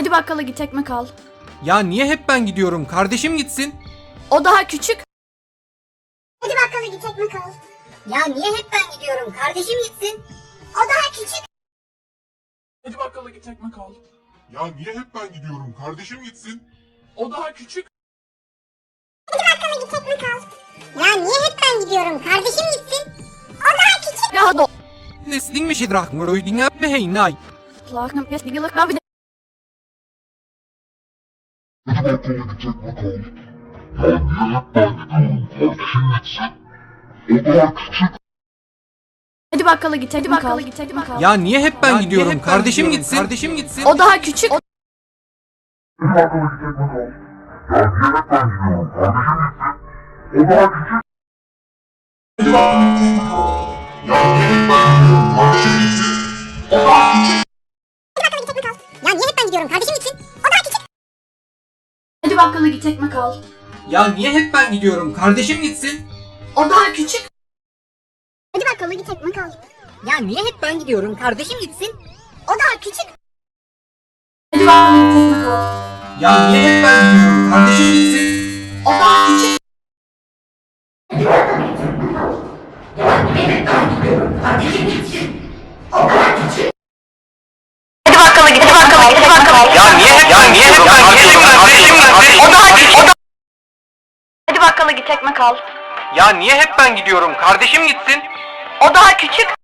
Hadi bakkala git ekmek al. Ya niye hep ben gidiyorum? Kardeşim gitsin. O daha küçük. Hadi bakkala git ekmek al. Ya niye hep ben gidiyorum? Kardeşim gitsin. O daha küçük. Hadi bakkala git ekmek al. Ya niye hep ben gidiyorum? Kardeşim gitsin. O daha küçük. Hadi bakkala git ekmek al. Ya niye hep ben gidiyorum? Kardeşim gitsin. O daha küçük. Ja, då. Nesling mi shidrach mo roy dinga me hey nay. Lag een pest die lucht af. Hadi bakkala git hadi bakkala git hadi bakkala. Ya niye hep ben Ya niye gidiyorum? hep ben kardeşim gidiyorum? gitsin. Kardeşim gitsin. O daha küçük. Ya niye hep ben gidiyorum? Kardeşim gitsin. O daha küçük. Bakkala git ekmek al. Ya niye hep ben gidiyorum? Kardeşim gitsin. O daha küçük. Hadi bakkala git ekmek al. Ya niye hep ben gidiyorum? Kardeşim gitsin. O daha küçük. Hadi bakkala git ekmek al. Ya niye hep ben gidiyorum? Kardeşim gitsin. O daha küçük. Hadi bakkala git hadi bakkala git hadi bakkala git. Ya niye hep ya niye hep ben kardeşim kardeşim kardeşim. O daha küçük. Hadi bakkala git ekmek al. Ya niye hep ben gidiyorum? Kardeşim gitsin. O daha küçük.